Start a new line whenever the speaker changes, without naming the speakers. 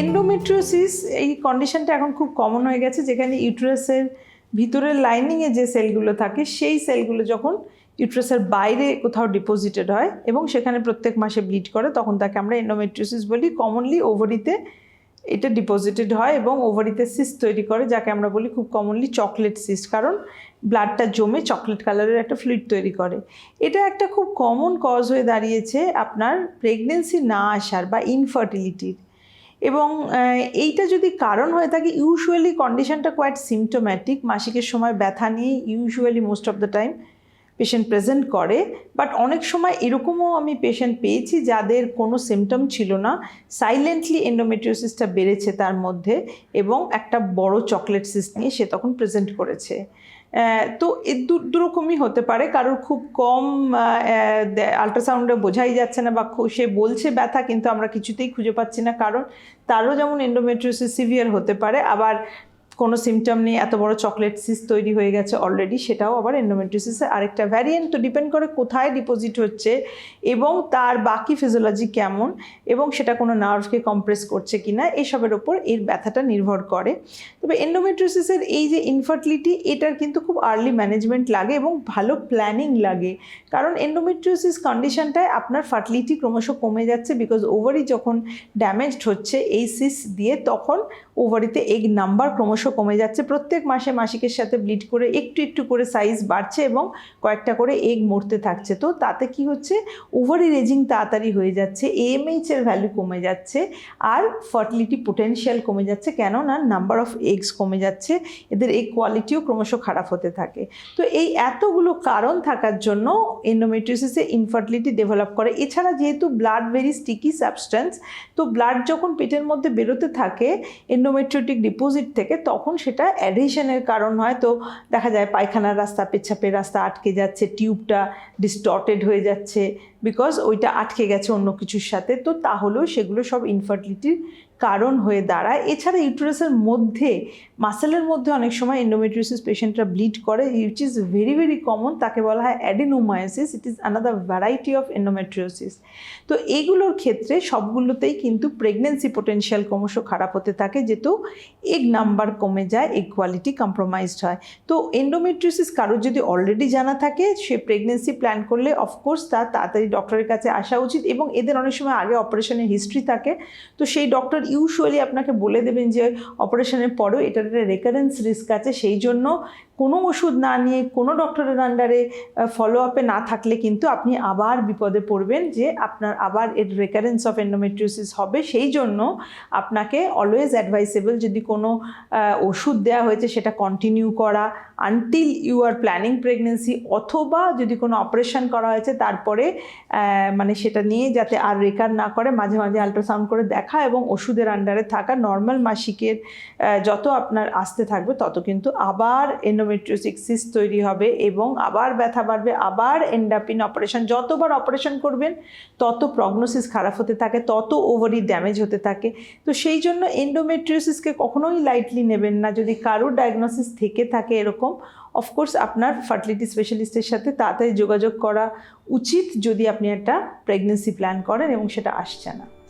Endometriosis এই কন্ডিশনটা এখন খুব কমন হয়ে গেছে, যেখানে ইউট্রাসের ভিতরের লাইনিংয়ে যে সেলগুলো থাকে, সেই সেলগুলো যখন ইউট্রাসের বাইরে কোথাও ডিপোজিটেড হয় এবং সেখানে প্রত্যেক মাসে ব্লিড করে, তখন তাকে আমরা এন্ডোমেট্রিওসিস বলি। কমনলি ওভারিতে এটা ডিপোজিটেড হয় এবং ওভারিতে সিস্ট তৈরি করে, যাকে আমরা বলি খুব কমনলি চকলেট সিস্ট কারণ ব্লাডটা জমে চকলেট কালারের একটা ফ্লুইড তৈরি করে। এটা একটা খুব কমন কজ হয়ে দাঁড়িয়েছে আপনার প্রেগনেন্সি না আসার বা ইনফার্টিলিটির এবং এইটা যদি কারণ হয়ে থাকে ইউজুয়ালি কন্ডিশনটা কোয়াইট সিমটোম্যাটিক মাসিকের সময় ব্যথা নিয়ে usually most of the time patient present করে। বাট অনেক সময় এরকমও আমি পেশেন্ট পেয়েছি যাদের কোনো সিমটম ছিল না। সাইলেন্টলি এন্ডোমেট্রিওসিসটা বেড়েছে তার মধ্যে এবং একটা বড় চকলেট সিস নিয়ে সে তখন প্রেজেন্ট করেছে। তো এ দুরকমই হতে পারে। কারোর খুব কম আলট্রাসাউন্ডে বোঝাই যাচ্ছে না বা সে বলছে ব্যথা, কিন্তু আমরা কিছুতেই খুঁজে পাচ্ছি না। কারণ তারও যেমন এন্ডোমেট্রিওসিস সিভিয়ার হতে পারে, আবার কোনো সিমটম নেই, এত বড় চকলেট সিস তৈরি হয়ে গেছে অলরেডি সেটাও আবার এন্ডোমেট্রিওসিসের আরেকটা ভ্যারিয়েন্ট তো ডিপেন্ড করে কোথায় ডিপোজিট হচ্ছে এবং তার বাকি ফিজিওলজি কেমন এবং সেটা কোনো নার্ভকে কম্প্রেস করছে কি না এসবের ওপর এর ব্যথাটা নির্ভর করে। তবে এন্ডোমেট্রিসিসের এই যে ইনফার্টিলিটি এটার কিন্তু খুব আর্লি ম্যানেজমেন্ট লাগে এবং ভালো প্ল্যানিং লাগে। কারণ এন্ডোমেট্রিওসিস কন্ডিশনটায় আপনার ফার্টিলিটি ক্রমশ কমে যাচ্ছে বিকজ ওভারি যখন ড্যামেজড হচ্ছে, এই সিস দিয়ে, তখন ওভারিতে এগ নাম্বার ক্রমশ কমে যাচ্ছে। প্রত্যেক মাসে মাসিকের সাথে ব্লিড করে একটু একটু করে সাইজ বাড়ছে এবং কয়েকটা করে এগ মরতে থাকছে। তো তাতে কি হচ্ছে? ওভারি রেজিং তাড়াতাড়ি হয়ে যাচ্ছে এএমএইচ এর ভ্যালু কমে যাচ্ছে আর ফার্টিলিটি পোটেনশিয়াল কমে যাচ্ছে কেননা নাম্বার অফ এগস কমে যাচ্ছে, এদের এই কোয়ালিটিও ক্রমশ খারাপ হতে থাকে। তো এই এতগুলো কারণ থাকার জন্য এন্ডোমেট্রিওসিসে ইনফার্টিলিটি ডেভেলপ করে। এছাড়া যেহেতু ব্লাড ভেরি স্টিকি সাবস্টেন্স তো ব্লাড যখন পেটের মধ্যে বেরোতে থাকে এন্ডোমেট্রিওটিক ডিপোজিট থেকে তখন সেটা অ্যাডিশনের কারণ হয়। তো দেখা যায় পায়খানার রাস্তা, পেচ্ছাপের রাস্তা আটকে যাচ্ছে টিউবটা ডিস্টর্টেড হয়ে যাচ্ছে বিকজ ওইটা আটকে গেছে অন্য কিছুর সাথে। তো তাহলেও সেগুলো সব ইনফার্টিলিটির কারণ হয়ে দাঁড়ায়। এছাড়া ইউটেরাসের মধ্যে মাসেলের মধ্যে অনেক সময় এন্ডোমেট্রিওসিস পেশেন্টরা ব্লিড করে which is very very common তাকে বলা হয় adenomyosis it is another variety of endometriosis তো এইগুলোর ক্ষেত্রে সবগুলোতেই কিন্তু প্রেগনেন্সি পোটেনশিয়াল ক্রমশ খারাপ হতে থাকে। যেহেতু এগ নাম্বার কমে যায়, এই কোয়ালিটি কম্প্রোমাইজড হয়। তো এন্ডোমেট্রিওসিস কারোর যদি অলরেডি জানা থাকে, সে প্রেগনেন্সি প্ল্যান করলে অফকোর্স তার তাড়াতাড়ি ডক্টরের কাছে আসা উচিত এবং এদের অনেক সময় আগে অপারেশনের হিস্ট্রি থাকে। তো সেই ডক্টর ইউজুয়ালি আপনাকে বলে দেবেন যে অপারেশনের পরেও এটার একটা রেকারেন্স রিস্ক আছে, সেই জন্য কোনো ওষুধ না নিয়ে, কোনো ডক্টরের আন্ডারে ফলো আপে না থাকলে কিন্তু আপনি আবার বিপদে পড়বেন যে আপনার আবার এর রেকারেন্স অফ এন্ডোমেট্রিওসিস হবে। সেই জন্য আপনাকে অলওয়েজ অ্যাডভাইসেবল যদি কোনো ওষুধ দেওয়া হয়েছে সেটা কন্টিনিউ করা until you are planning pregnancy অথবা যদি কোনো অপারেশন করা হয়েছে তারপরে মানে সেটা নিয়ে যাতে আর রেকার না করে, মাঝে মাঝে আল্ট্রাসাউন্ড করে দেখা এবং ওষুধের আন্ডারে থাকা নর্মাল মাসিকের যত আপনার আসতে থাকবে তত কিন্তু আবার এন্ডোমেট্রিওসিক সিস তৈরি হবে এবং আবার ব্যথা বাড়বে, আবার এন্ডাপিন অপারেশন যতবার অপারেশন করবেন, তত প্রগনোসিস খারাপ হতে থাকে, তত ওভারি ড্যামেজ হতে থাকে। তো সেই জন্য এন্ডোমেট্রিওসিসকে কখনোই লাইটলি নেবেন না। যদি কারোর ডায়াগনোসিস থেকে থাকে এরকম অফকোর্স আপনার ফার্টিলিটি স্পেশালিস্টের সাথে তাড়াতাড়ি যোগাযোগ করা উচিত যদি আপনি একটা প্রেগনেন্সি প্ল্যান করেন এবং সেটা আসছে না।